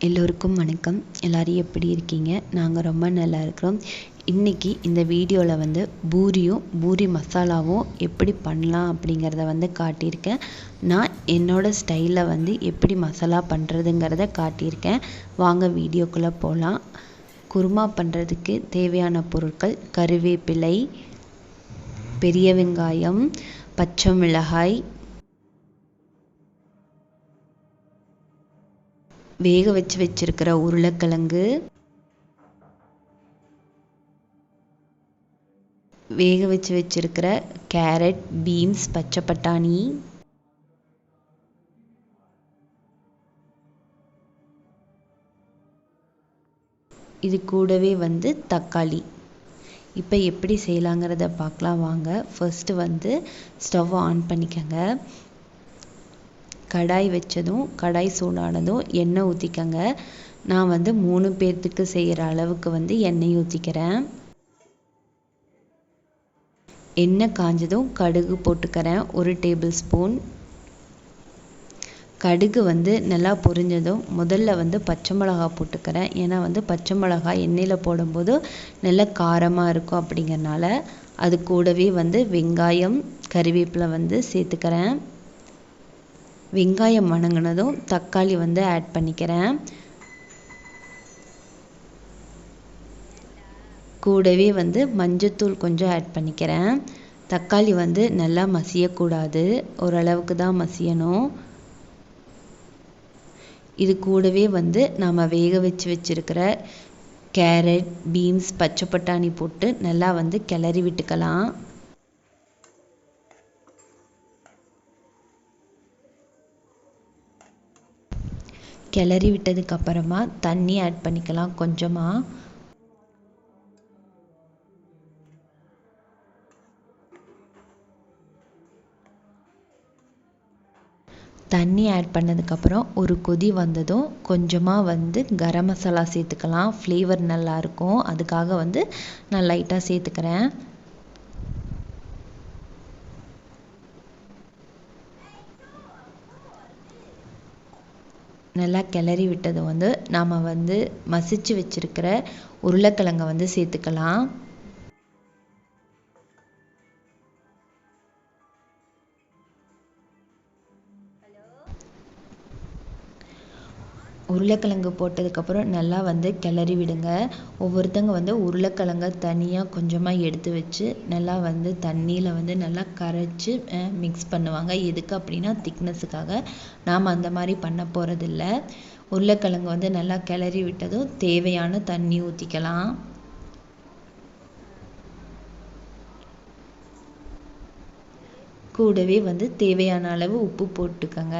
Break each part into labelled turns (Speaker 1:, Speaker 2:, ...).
Speaker 1: எல்லோருக்கும் வணக்கம். எல்லோரும் எப்படி இருக்கீங்க? நாங்கள் ரொம்ப நல்லா இருக்கிறோம். இன்றைக்கி இந்த வீடியோவில் வந்து பூரியும் பூரி மசாலாவும் எப்படி பண்ணலாம் அப்படிங்கிறத வந்து காட்டியிருக்கேன். நான் என்னோடய ஸ்டைலில் வந்து எப்படி மசாலா பண்ணுறதுங்கிறத காட்டியிருக்கேன். வாங்க வீடியோக்குள்ளே போகலாம் குருமா பண்ணுறதுக்கு தேவையான பொருட்கள் கருவேப்பிலை பெரிய வெங்காயம் பச்சை மிளகாய் வேக வச்சு வச்சிருக்கிற உருளைக்கிழங்கு. வேக வச்சு வச்சிருக்கிற கேரட் பீன்ஸ் பச்சை பட்டாணி. இது கூடவே வந்து தக்காளி. இப்போ எப்படி செய்யலாங்கிறத பார்க்கலாம். வாங்க ஃபர்ஸ்ட்டு வந்து ஸ்டவ் ஆன் பண்ணிக்கோங்க. கடாய் வச்சதும் கடாய் சூடானதும் எண்ணெய் ஊற்றிக்கங்க நான் வந்து மூணு பேர்த்துக்கு செய்கிற அளவுக்கு வந்து எண்ணெய் ஊற்றிக்கிறேன் எண்ணெய் காஞ்சதும் கடுகு போட்டுக்கிறேன் ஒரு டேபிள் ஸ்பூன். கடுகு வந்து நல்லா பொரிஞ்சதும் முதல்ல வந்து பச்சை மிளகா போட்டுக்கிறேன். ஏன்னா வந்து பச்சை மிளகா எண்ணெயில் போடும்போது நல்லா காரமாக இருக்கும் அப்படிங்கிறனால அது கூடவே வந்து வெங்காயம் கறிவேப்பிலை வந்து சேர்த்துக்கிறேன். வெங்காயம் வணங்கினதும் தக்காளி வந்து ஆட் பண்ணிக்கிறேன். கூடவே வந்து மஞ்சத்தூள் கொஞ்சம் ஆட் பண்ணிக்கிறேன். தக்காளி வந்து நல்லா மசியக்கூடாது. ஓரளவுக்கு தான் மசியணும். இது கூடவே வந்து நாம் வேக வச்சு வச்சுருக்கிற கேரட் பீன்ஸ் பச்சை பட்டாணி போட்டு நல்லா வந்து கிளறி விட்டுக்கலாம். கிளறி விட்டதுக்கப்புறமா தண்ணி ஆட் பண்ணிக்கலாம் கொஞ்சமாக தண்ணி ஆட் பண்ணதுக்கப்புறம் ஒரு கொதி வந்ததும் கொஞ்சமாக வந்து கரம் மசாலா சேர்த்துக்கலாம். ஃப்ளேவர் நல்லாயிருக்கும் அதுக்காக வந்து நான் லைட்டாக சேர்த்துக்கிறேன். நல்லா கிளறி விட்டது வந்து நாம் வந்து மசிச்சு வச்சுருக்கிற உருளைக்கிழங்க வந்து சேர்த்துக்கலாம். உருளைக்கிழங்கு போட்டதுக்கப்புறம் நல்லா வந்து கிளறி விடுங்க. ஒவ்வொருத்தங்க வந்து உருளைக்கிழங்க தனியாக கொஞ்சமாக எடுத்து வச்சு நல்லா வந்து தண்ணியில் வந்து நல்லா கரைச்சி மிக்ஸ் பண்ணுவாங்க. எதுக்கு அப்படின்னா திக்னஸுக்காக நாம் அந்த மாதிரி பண்ண போகிறதில்ல உருளைக்கிழங்கு வந்து நல்லா கிளறி விட்டதும் தேவையான தண்ணி ஊற்றிக்கலாம் கூடவே வந்து தேவையான அளவு உப்பு போட்டுக்கோங்க.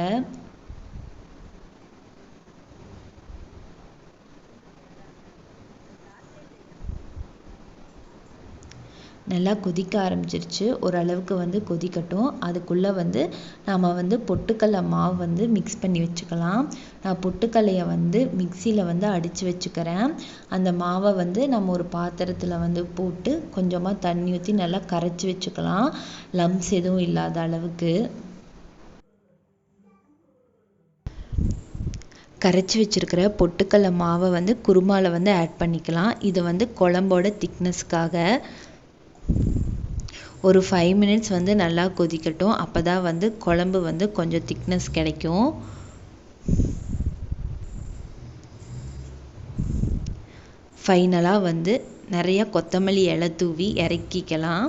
Speaker 1: நல்லா கொதிக்க ஆரம்பிச்சிருச்சு. ஓரளவுக்கு வந்து கொதிக்கட்டும். அதுக்குள்ளே வந்து நாம் வந்து பொட்டுக்கடல மாவு வந்து மிக்ஸ் பண்ணி வச்சுக்கலாம். நான் பொட்டுக்கடலையை வந்து மிக்சியில் வந்து அடித்து வச்சுக்கிறேன். அந்த மாவை வந்து நம்ம ஒரு பாத்திரத்தில் வந்து போட்டு கொஞ்சமாக தண்ணி ஊற்றி நல்லா கரைச்சி வச்சுக்கலாம். லம்ஸ் எதுவும் இல்லாத அளவுக்கு. கரைச்சி வச்சுருக்கிற பொட்டுக்கடல மாவை வந்து குருமாவில் வந்து ஆட் பண்ணிக்கலாம். இது வந்து குழம்போட திக்னஸ்க்காக ஒரு ஃபைவ் மினிட்ஸ் வந்து நல்லா கொதிக்கட்டும். அப்போ தான் வந்து குழம்பு வந்து கொஞ்சம் திக்னஸ் கிடைக்கும். ஃபைனலாக வந்து நிறையா கொத்தமல்லி இலை தூவி இறக்கிக்கலாம்.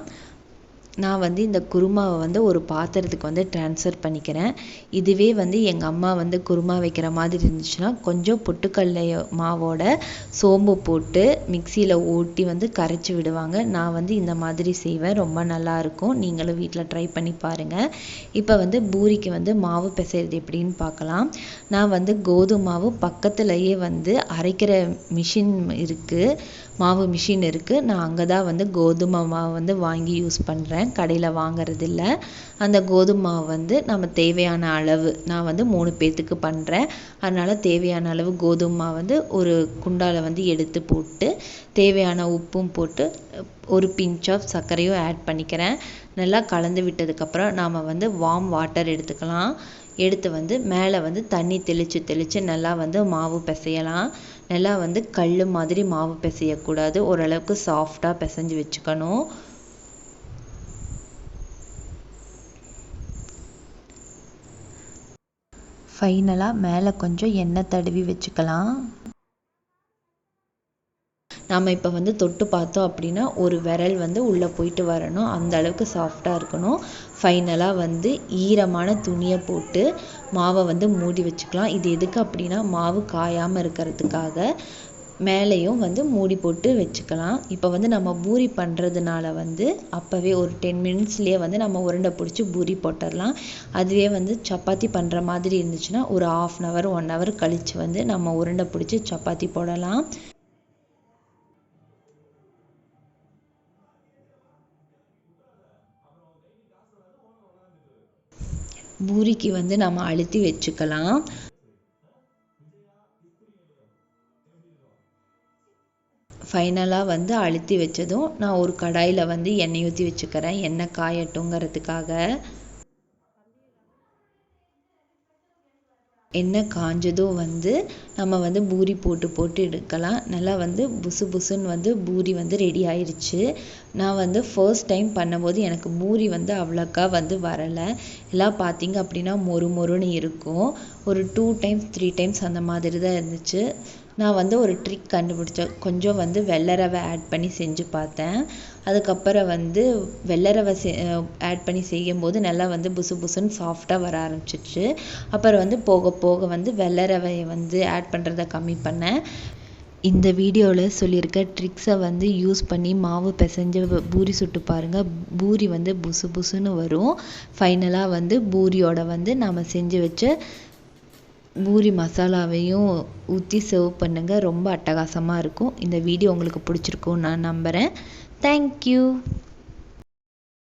Speaker 1: நான் வந்து இந்த குருமாவை வந்து ஒரு பாத்திரத்துக்கு வந்து ட்ரான்ஸ்ஃபர் பண்ணிக்கிறேன். இதுவே வந்து எங்கள் அம்மா வந்து குருமா வைக்கிற மாதிரி இருந்துச்சுன்னா கொஞ்சம் பொட்டுக்கல்லைய மாவோட சோம்பு போட்டு மிக்சியில் ஓட்டி வந்து கரைச்சி விடுவாங்க. நான் வந்து இந்த மாதிரி செய்வேன். ரொம்ப நல்லாயிருக்கும் நீங்களும் வீட்டில் ட்ரை பண்ணி பாருங்கள் இப்போ வந்து பூரிக்கு வந்து மாவு பிசைறது எப்படின்னு பார்க்கலாம் நான் வந்து கோதுமை மாவு பக்கத்துலேயே வந்து அரைக்கிற மிஷின் இருக்குது மாவு மிஷின் இருக்குது நான் அங்கே தான் வந்து கோதுமை மாவு வந்து வாங்கி யூஸ் பண்ணுறேன் கடையில் வாங்குறதில்ல. அந்த கோதுமை மாவு வந்து நம்ம தேவையான அளவு நான் வந்து மூணு பேர்த்துக்கு பண்ணுறேன் அதனால் தேவையான அளவு கோதுமை மாவு வந்து ஒரு குண்டாவில் வந்து எடுத்து போட்டு தேவையான உப்பும் போட்டு ஒரு பிஞ்ச் ஆஃப் சர்க்கரையும் ஆட் பண்ணிக்கிறேன். நல்லா கலந்து விட்டதுக்கப்புறம் நாம் வந்து வார்ம் வாட்டர் எடுத்துக்கலாம். எடுத்து வந்து மேலே வந்து தண்ணி தெளித்து தெளித்து நல்லா வந்து மாவு பிசையலாம். நல்லா வந்து கல் மாதிரி மாவு பிசையக்கூடாது. ஓரளவுக்கு சாஃப்டாக பிசைஞ்சு வச்சுக்கணும். ஃபைனலாக மேலே கொஞ்சம் எண்ணெய் தடவி வச்சுக்கலாம். நாம் இப்போ வந்து தொட்டு பார்த்தோம் அப்படின்னா ஒரு விரல் வந்து உள்ளே போயிட்டு வரணும். அந்த அளவுக்கு சாஃப்டாக இருக்கணும். ஃபைனலாக வந்து ஈரமான துணியை போட்டு மாவை வந்து மூடி வச்சுக்கலாம். இது எதுக்கு அப்படின்னா மாவு காயாமல் இருக்கிறதுக்காக மேலேயும் வந்து மூடி போட்டு வச்சுக்கலாம். இப்போ வந்து நம்ம பூரி பண்ணுறதுனால வந்து அப்போவே ஒரு டென் மினிட்ஸ்லேயே வந்து நம்ம உருண்டை பிடிச்சி பூரி போட்டுடலாம். அதுவே வந்து சப்பாத்தி பண்ணுற மாதிரி இருந்துச்சுன்னா ஒரு half an hour one hour கழித்து வந்து நம்ம உருண்டை பிடிச்சி சப்பாத்தி போடலாம். பூரிக்கு வந்து நம்ம அழுத்தி வச்சுக்கலாம். ஃபைனலாக வந்து அழுத்தி வச்சதும் நான் ஒரு கடாயில் வந்து எண்ணெய் ஊற்றி வச்சுக்கிறேன். எண்ணெய் காயட்டுங்கிறதுக்காக எண்ணெய் காஞ்சதும் வந்து நம்ம வந்து பூரி போட்டு போட்டு எடுக்கலாம். நல்லா வந்து புசு புசுன்னு வந்து பூரி வந்து ரெடி ஆயிடுச்சு நான் வந்து ஃபர்ஸ்ட் டைம் பண்ணும்போது எனக்கு பூரி வந்து அவ்வளோக்கா வந்து வரலை. எல்லாம் பார்த்தீங்க அப்படின்னா மொறு மொறுன்னு இருக்கும். ஒரு டூ டைம்ஸ் த்ரீ டைம்ஸ் அந்த மாதிரி தான் இருந்துச்சு. நான் வந்து ஒரு ட்ரிக் கண்டுபிடிச்சேன். கொஞ்சம் வந்து வெள்ளை ரவை ஆட் பண்ணி செஞ்சு பார்த்தேன். அதுக்கப்புறம் வந்து வெள்ளை ரவை செ ஆட் பண்ணி செய்யும்போது நல்லா வந்து புசு புசுன்னு சாஃப்டாக வர ஆரம்பிச்சிச்சு அப்புறம் வந்து போக போக வந்து வெள்ளை ரவையை வந்து ஆட் பண்ணுறத கம்மி பண்ணேன். இந்த வீடியோவில் சொல்லியிருக்க ட்ரிக்ஸை வந்து யூஸ் பண்ணி மாவு பிசைஞ்சு பூரி சுட்டு பாருங்கள் பூரி வந்து புசு புசுன்னு வரும். ஃபைனலாக வந்து பூரியோட வந்து நாம் செஞ்சு வச்ச பூரி மசாலாவையும் ஊற்றி சர்வ் பண்ணுங்கள் ரொம்ப அட்டகாசமாக இருக்கும். இந்த வீடியோ உங்களுக்கு பிடிச்சிருக்கும் நான் நம்புகிறேன் தேங்க்யூ